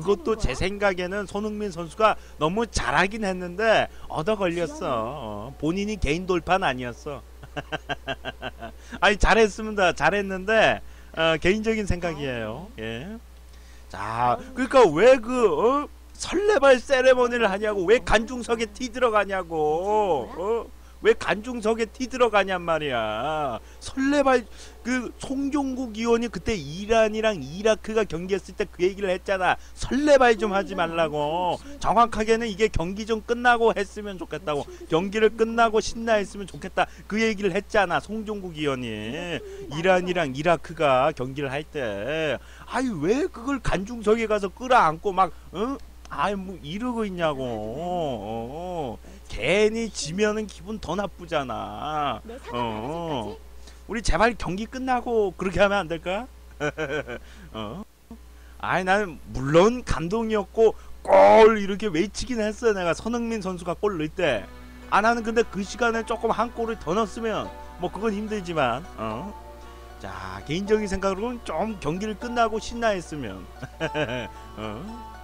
그것도 제 생각에는 손흥민 선수가 너무 잘하긴 했는데 얻어 걸렸어. 어, 본인이 개인 돌파는 아니었어. 아니 잘했습니다. 잘했는데 어, 개인적인 생각이에요. 예. 자, 그러니까 왜그 어? 설레발 세레머니를 하냐고 왜 간중석에 티 들어가냐고 어? 왜 간중석에 티 들어가냔 말이야. 설레발 그 송종국 의원이 그때 이란이랑 이라크가 경기했을 때 그 얘기를 했잖아. 설레발 좀 하지 말라고. 정확하게는 이게 경기 좀 끝나고 했으면 좋겠다고. 경기를 끝나고 신나 했으면 좋겠다. 그 얘기를 했잖아 송종국 의원이. 이란이랑 이라크가 경기를 할 때. 아이 왜 그걸 간중석에 가서 끌어안고 막 어? 아이 뭐 이러고 있냐고. 어, 괜히 지면은 기분 더 나쁘잖아 어. 우리 제발 경기 끝나고 그렇게 하면 안 될까? 어? 아이 나는 물론 감동이었고 골 이렇게 외치긴 했어 내가 손흥민 선수가 골 넣을 때. 아 나는 근데 그 시간에 조금 한 골을 더 넣었으면 뭐 그건 힘들지만 어? 자 개인적인 생각으로는 좀 경기를 끝나고 신나했으면 어?